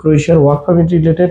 ক্রোয়েশিয়ার work permit related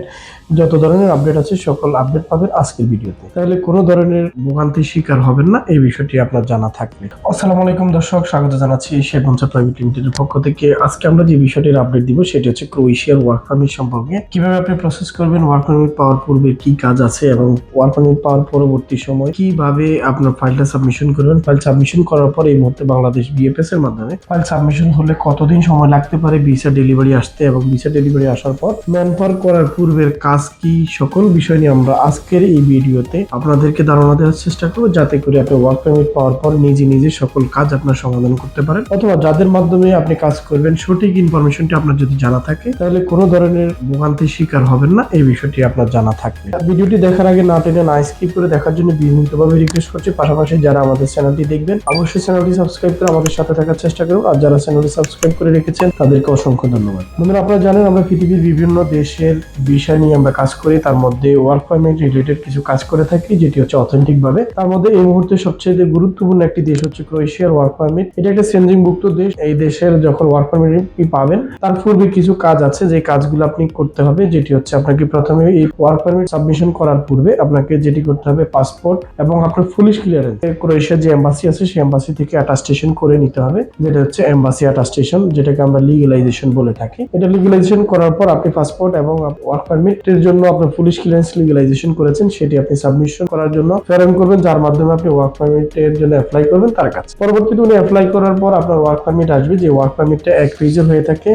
যত ধরনের আপডেট আছে, সকল আপডেট পাবেন আজকের ভিডিওতে। তাহলে কোনো ধরনের ভোগান্তির শিকার হবেন না, এই বিষয়টি আপনার জানা থাকবে। আসসালামু আলাইকুম দর্শক, স্বাগত জানাচ্ছি শেখ মঞ্চা প্রাইভেট লিমিটেডের পক্ষ থেকে। আজকে আমরা যে বিষয়টির আপডেট দিব, সেটি হচ্ছে ক্রোয়েশিয়ার ওয়ার্ক পারমিট সম্পর্কে। কীভাবে আপনি প্রসেস করবেন ওয়ার্ক পারমিট পাওয়ার পূর্বে কি কাজ আছে এবং ওয়ার্ক পারমিট পাওয়ার পরবর্তী সময় কীভাবে আপনার ফাইলটা সাবমিশন করবেন? ফাইল সাবমিশন করার পর এই মুহূর্তে বাংলাদেশ বিএফএস এর মাধ্যমে ফাইল সাবমিশন হলে কতদিন সময় লাগতে পারে? ভিসা ডেলিভারি আসতে এবং ভিসা ডেলিভারি আসার পর ম্যানপার করার পূর্বের কাজ কি? সকল বিষয় নিয়ে আমরা আজকের এই ভিডিওতে আপনাদেরকে ধারণা দেওয়ার চেষ্টা করব, যাতে করে আপনি ওয়ার্ক পারমিট পাওয়ার পর নিজে নিজে সকল কাজ আপনার সমাধান করতে পারেন। অথবা যাদের মাধ্যমে আপনি কাজ করবেন, সঠিক ইনফরমেশনটি আপনার যদি জানা থাকে, তাহলে কোনো ধরনের ভোগান্তির শিকার হবেন না, এই বিষয়টি আপনার জানা থাকবে। ভিডিওটি দেখার আগে না টেনে না স্কিপ করে দেখার জন্য বিনীতভাবে রিকোয়েস্ট করছি, পাশাপাশি যারা আমাদের চ্যানেলটি দেখবেন, অবশ্যই চ্যানেলটি সাবস্ক্রাইব করে আমাদের সাথে থাকার চেষ্টা করুন। আর যারা চ্যানেলটি সাবস্ক্রাইব করে রেখেছেন, তাদেরকে অসংখ্য ধন্যবাদ। বন্ধুরা, আপনারা জানেন আমরা পৃথিবীর বিভিন্ন দেশের বিষয় নিয়ে আমরা কাজ করি, তার মধ্যে ওয়ার্ক পারমিট রিলেটেড কিছু কাজ করে থাকি, যেটি হচ্ছে অথেন্টিক ভাবে। তার মধ্যে এই মুহূর্তে সবচেয়ে গুরুত্বপূর্ণ একটি দেশ হচ্ছে ক্রোয়েশিয়ার ওয়ার্ক পারমিট এটা একটা সেন্সিংভুক্ত দেশ। এই দেশের যখন ওয়ার্ক পারমিট পাবেন, তার পূর্বে কিছু কাজ আছে যে কাজগুলো আপনি করতে হবে, যেটি হচ্ছে আপনাকে প্রথমে এই ওয়ার্ক পারমিট সাবমিশন করার পূর্বে আপনাকে যেটি করতে হবে পাসপোর্ট এবং আপনার পুলিশ ক্লিয়ারেন্স ক্রোয়েশিয়ার যে এম্বাসি আছে, সেই এম্বাসি থেকে অ্যাটাস্টেশন করে নিতে হবে, যেটা হচ্ছে এম্বাসি অ্যাটাস্টেশন যেটাকে আমরা লিগেলাইজেশন বলে থাকি। এটা লিগেলাইজেশন করার পর আপনি পাসপোর্ট এবং ওয়ার্ক পারমিটের জন্য আপনার পুলিশ ক্লিয়ারেন্স লিগেলাইজেশন করেছেন, সেটি আপনি সাবমিশন করার জন্য প্রেরণ করবেন, যার মাধ্যমে আপনি ওয়ার্ক পারমিটের জন্য অ্যাপ্লাই করবেন তার কাছে। পরবর্তীতে উনি অ্যাপ্লাই করার পর আপনার ওয়ার্ক পারমিট আসবে, যে ওয়ার্ক পারমিটটা এক পেজের হয়ে থাকে।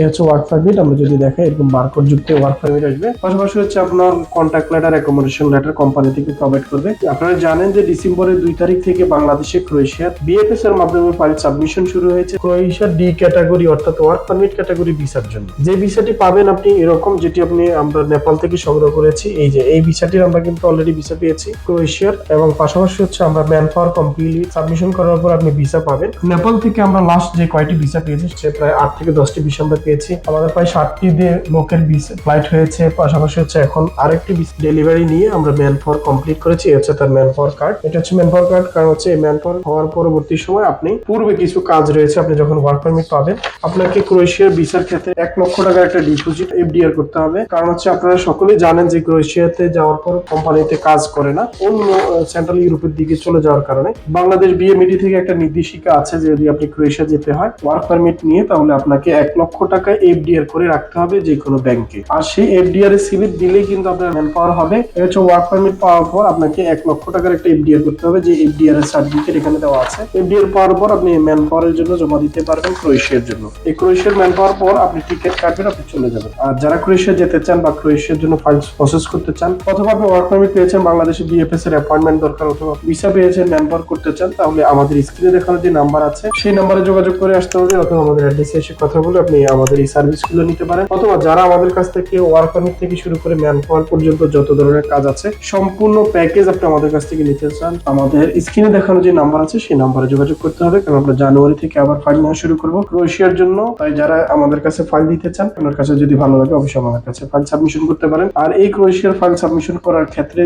এই হচ্ছে ওয়ার্ক পারমিট আমরা যদি দেখাই, এরকম বারকোড যুক্ত ওয়ার্ক পারমিট আসবে। পাশাপাশি হচ্ছে আপনার contact letter accommodation letter company থেকে প্রোভাইড করবে। আপনারা জানেন যে ডিসেম্বরের দুই তারিখ থেকে বাংলাদেশে ক্রোয়েশিয়ার বিএফএস এর মাধ্যমে ফাইল সাবমিশন শুরু হয়েছে। ক্রোয়েশিয়ার ডি ক্যাটাগরি অর্থাৎ ওয়ার্ক পারমিট ক্যাটাগরি ভিসার জন্য। যে ভিসাটি পাবেন আপনি এরকম যেটি আপনি আমরা নেপাল থেকে সংগ্রহ করেছি। এই যে, এই ভিসাটির আমরা কিন্তু অলরেডি ভিসা পেয়েছি ক্রোয়েশিয়ার এবং পাশাপাশি হচ্ছে আমরা ম্যান পাওয়ার কমপ্লিট সাবমিশন করার পর আপনি ভিসা পাবেন। নেপাল থেকে আমরা লাস্ট যে কয়টি ভিসা পেয়েছি, সে প্রায় আট থেকে দশটি ভিসা আমরা পেয়েছি। আমাদের প্রায় ষাটটি দিয়ে লোকের ভিসা ফ্লাইট হয়েছে, পাশাপাশি হচ্ছে এখন আরেকটি ডেলিভারি নিয়ে আমরা ম্যান পাওয়ার কমপ্লিট করেছি হচ্ছে তার ম্যান পাওয়ার কার্ড এটা হচ্ছে ম্যান পাওয়ার কার্ড কারণ হচ্ছে এই ম্যান পাওয়ার হওয়ার পরবর্তী সময় আপনি পূর্বে কিছু কাজ রয়েছে, আপনি যখন ওয়ার্ক পারমিট পাবেন। আপনাকে ক্রোয়েশিয়ার ভিসার ক্ষেত্রে এক লক্ষ টাকার একটা ডিপোজিট এফডিআর করতে হবে। কারণ হচ্ছে আপনারা জানেন যে ক্রোয়েশিয়াতে যাওয়ার পর কোম্পানিতে কাজ করে না, অন্য সেন্ট্রাল ইউরোপের দিকে চলে যাওয়ার কারণে। বাংলাদেশ বিএমইডি থেকে একটা নির্দেশিকা আছে যে যদি আপনি ক্রোয়েশিয়া যেতে হয় ওয়ার্ক পারমিট নিয়ে, তাহলে আপনাকে এক লক্ষ টাকা এফডিআর করে রাখতে হবে যে কোনো ব্যাংকে আর সেই এফডিআর এর সিভিল দিলেই কিন্তু আপনার ম্যান পাওয়ার হবে হচ্ছে ওয়ার্ক পারমিট পাওয়ার পর আপনাকে এক লক্ষ টাকার একটা এফডিআর করতে হবে, যে এফডিআর এর সার্টিফিকেট এখানে দেওয়া আছে। এফডিআর পাওয়ার পর আপনি ম্যান পাওয়ারের জন্য জমা দিতে পারবেন ক্রোয়েশিয়ার জন্য। এই ক্রোয়েশিয়ার ম্যান পাওয়ার পর আপনি টিকিট কাটবেন, আপনি চলে যাবেন আর যারা ক্রোয়েশিয়া যেতে চান বা ক্রোয়েশিয়ার জন্য ফাইল প্রসেস করতে চান অথবা আপনি ওয়ার্ক পারমিট পেয়েছেন, বাংলাদেশে বিএফএস এর অ্যাপয়েন্টমেন্ট দরকার অথবা ভিসা পেয়েছেন পাওয়ার করতে চান, তাহলে আমাদের স্ক্রিনে দেখানো যে নাম্বার আছে, সেই নাম্বারে যোগাযোগ করে আসতে হবে অথবা আমাদের অ্যাড্রেসে এসে কথা বলে আপনি আমাদের এই সার্ভিসগুলো নিতে পারেন। অথবা যারা আমাদের কাছ থেকে ওয়ার্ক পারমিট থেকে শুরু করে ম্যান পাওয়ার পর্যন্ত যত ধরনের কাজ আছে, সম্পূর্ণ প্যাকেজ আপনি আমাদের কাছ থেকে নিতে চান। আমাদের স্ক্রিনে দেখানো যে নাম্বার আছে, সেই নাম্বারে যোগাযোগ করতে হবে, কারণ আমরা জানুয়ারি থেকে আবার ফাইল নেওয়া শুরু করব ক্রোয়েশিয়ার জন্য। তাই যারা আমাদের কাছে ফাইল দিতে চান, আপনার কাছে যদি ভালো লাগে, অবশ্যই আমাদের কাছে ফাইল সাবমিশন করতে পারেন। আর এই ক্রোয়েশিয়ার ফাইল সাবমিশন করার ক্ষেত্রে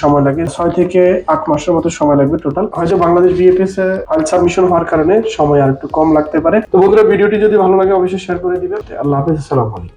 সময় লাগে ছয় থেকে আট মাসের মতো সময় লাগবে টোটাল হয়তো বাংলাদেশ বিএফএস এ ফাইল সাবমিশন হওয়ার কারণে সময় আর একটু কম লাগতে পারে। তো বন্ধুরা, ভিডিওটি যদি ভালো লাগে, অবশ্যই শেয়ার করে দিবেন। আল্লাহ হাফিজ, আসসালামু আলাইকুম।